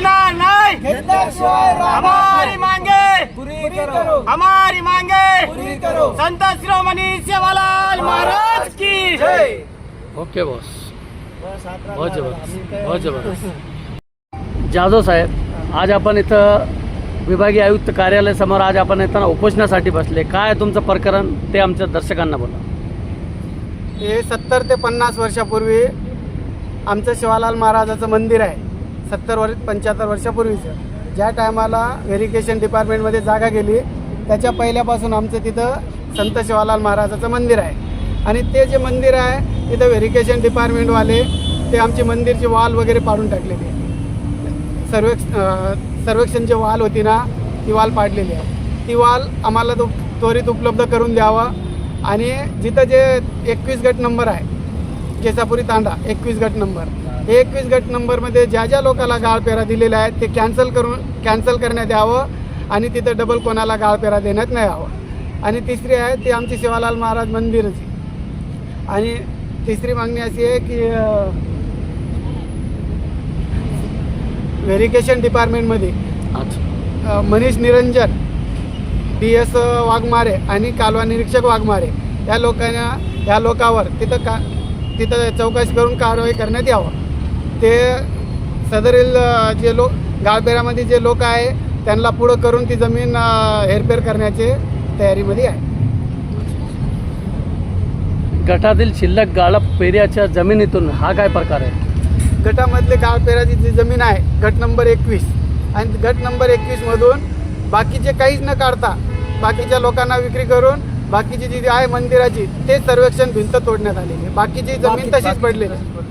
नाही हमारी मांगे पुरी करो हमारी मांगे पुरी करो संत शिरोमणी सेवालाल महाराज की जय ओके बॉस बहुत जबरदस्त बहुत जबरदस्त जाधव साहेब आज आपण इथं विभागीय आयुक्त कार्यालयासमोर आज आपण इथं उपोषणासाठी बसले काय तुमचं प्रकरण ते आमच्या दर्शकांना बोला हे सत्तर ते पन्नास वर्षापूर्वी आमचं शिवालाल महाराजाचं मंदिर आहे. सत्तर वर्ष पंच्याहत्तर वर्षापूर्वीचं. ज्या टायमाला व्हेरिकेशन डिपार्टमेंटमध्ये जागा गेली त्याच्या पहिल्यापासून आमचं तिथं संत शिवालाल महाराजाचं मंदिर आहे. आणि ते जे मंदिर आहे तिथं व्हेरिकेशन डिपार्टमेंटवाले ते आमची मंदिरची वाल वगैरे पाडून टाकलेली. आहे सर्वेक्ष सर्वेक्षण सर्वेक्षणची वाल होती ना ती वाल पाडलेली आहे. ती वाल आम्हाला तो त्वरित उपलब्ध करून द्यावा. आणि जिथं जे एकवीस गट नंबर आहे केसापुरी तांडा एकवीस गट नंबर हे एकवीस गट नंबरमध्ये ज्या ज्या लोकांना गाळपेरा दिलेल्या आहेत ते कॅन्सल करून कॅन्सल करण्यात यावं आणि तिथं डबल कोणाला गाळपेरा देण्यात नाही यावं. आणि तिसरी आहे ती आमची शिवालाल महाराज मंदिरची. आणि तिसरी मागणी अशी आहे की व्हेरिकेशन डिपार्टमेंटमध्ये मनीष निरंजन डी एस वाघमारे आणि कालवा निरीक्षक वाघमारे या लोकांना या लोकावर तिथं का तिथं चौकशी करून कारवाई करण्यात यावं. ते सदरील जे लोक गाळबेरामध्ये जे लोक आहे त्यांना पुढं करून ती जमीन अ, हेरफेर करण्याचे तयारीमध्ये आहे. गटातील शिल्लक गाळप पेऱ्याच्या जमिनीतून हा काय प्रकार आहे? गटामधले गाळपेराची जी जमीन आहे गट नंबर एकवीस. आणि गट नंबर एकवीसमधून बाकीचे काहीच न काढता बाकीच्या लोकांना विक्री करून बाकीची जी आहे मंदिराची ते सर्वेक्षण भिंत तोडण्यात आलेली आहे. बाकीची जमीन तशीच पडलेली आहे.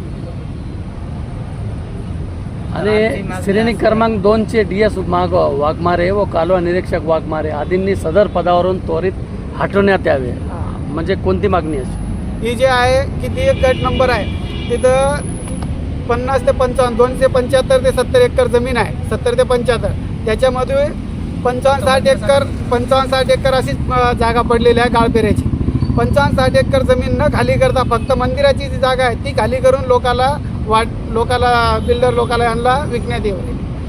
आणि श्रेणी क्रमांक दोनचे डी एस माग वाघमारे व कालवा निरीक्षक वाघमारे आदींनी सदर पदावरून त्वरित हटवण्यात यावे म्हणजे कोणती मागणी अशी ही जी आहे किती एक गट नंबर आहे तिथं पन्नास ते पंचावन्न दोनशे पंच्याहत्तर ते सत्तर एकर जमीन आहे सत्तर ते पंच्याहत्तर त्याच्यामध्ये पंचावन्न साठ एकर पंचावन्न साठ एकर अशीच जागा पडलेली आहे गाळपेऱ्याची पंचावन्न साठ एकर जमीन न खाली करता फक्त मंदिराची जी जागा आहे ती खाली करून लोकाला वाट लोकाला बिल्डर लोकाला यांना विकण्यात येऊ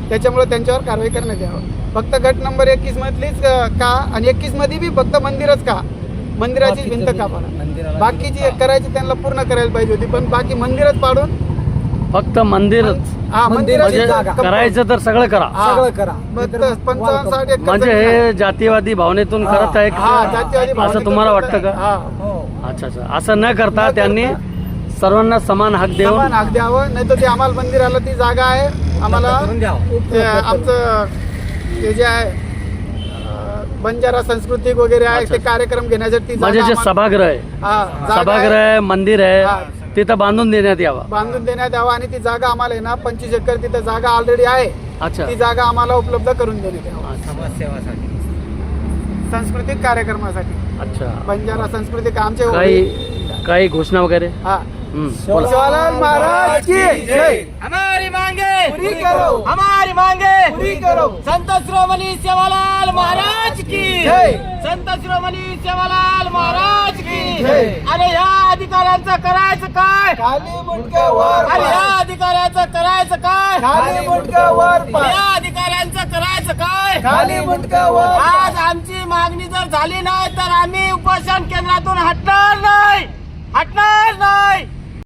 त्याच्यामुळे त्यांच्यावर कारवाई करण्यात यावं. फक्त गट नंबर एकवीस मधलीच अं, का? आणि एकवीसमध्ये बी फक्त मंदिरच का? मंदिराची भिंत का पाडा बाकीची करायची त्यांना पूर्ण करायला पाहिजे होती पण बाकी मंदिरच पाडून फक्त मंदिरच. हा मंदिराची म्हणजे करायचं तर सगळं करा. सगळं करा. म्हणजे. हे जातीवादी भावनेतून करत आहे हा? असं तुम्हाला वाटतं. का? हा. हो. अच्छा अच्छा. असं न करता त्यांनी. सर्वांना समान हक देऊन समान हक द्यावं नाही तर ते आम्हाला मंदिराला ती जागा आहे आम्हाला करून द्यावं. ते आमचं ते जे आहे अं, बंजारा सांस्कृतिक वगैरे आहे. ते कार्यक्रम घेण्यासाठी ती म्हणजे जागा जे आम्हाला- सभागृह आहे हा, जागा सभागृह आहे. आहे मंदिर हा. आहे तिथं बांधून देण्यात यावं बांधून देण्यात यावं आणि ती जागा आम्हाला आहे ना पंचवीस एकर तिथं जागा ऑलरेडी आहे अच्छा ती जागा आम्हाला उपलब्ध करून देण्यात यावं. समाजसेवासाठी सांस्कृतिक कार्यक्रमासाठी अच्छा बंजारा सांस्कृतिक आमचे काही काही घोषणा वगैरे हा शिवालाल महाराज की जय. हमारी मांगे। पुरी करो. हमारी मांगे। पुरी करो. संत शिरोमणी सेवालाल महाराज की। जय. संत शिरोमणी सेवालाल महाराज की। जय. अरे या अधिकाऱ्यांचं करायचं काय? खाली मुंडके वर अरे या. अधिकाऱ्याचं करायचं काय? खाली मुंडके वर. या अधिकाऱ्यांचं करायचं काय? खाली मुंडके वर. आज आमची मागणी जर झाली नाही तर आम्ही उपोषण केंद्रातून हटणार नाही.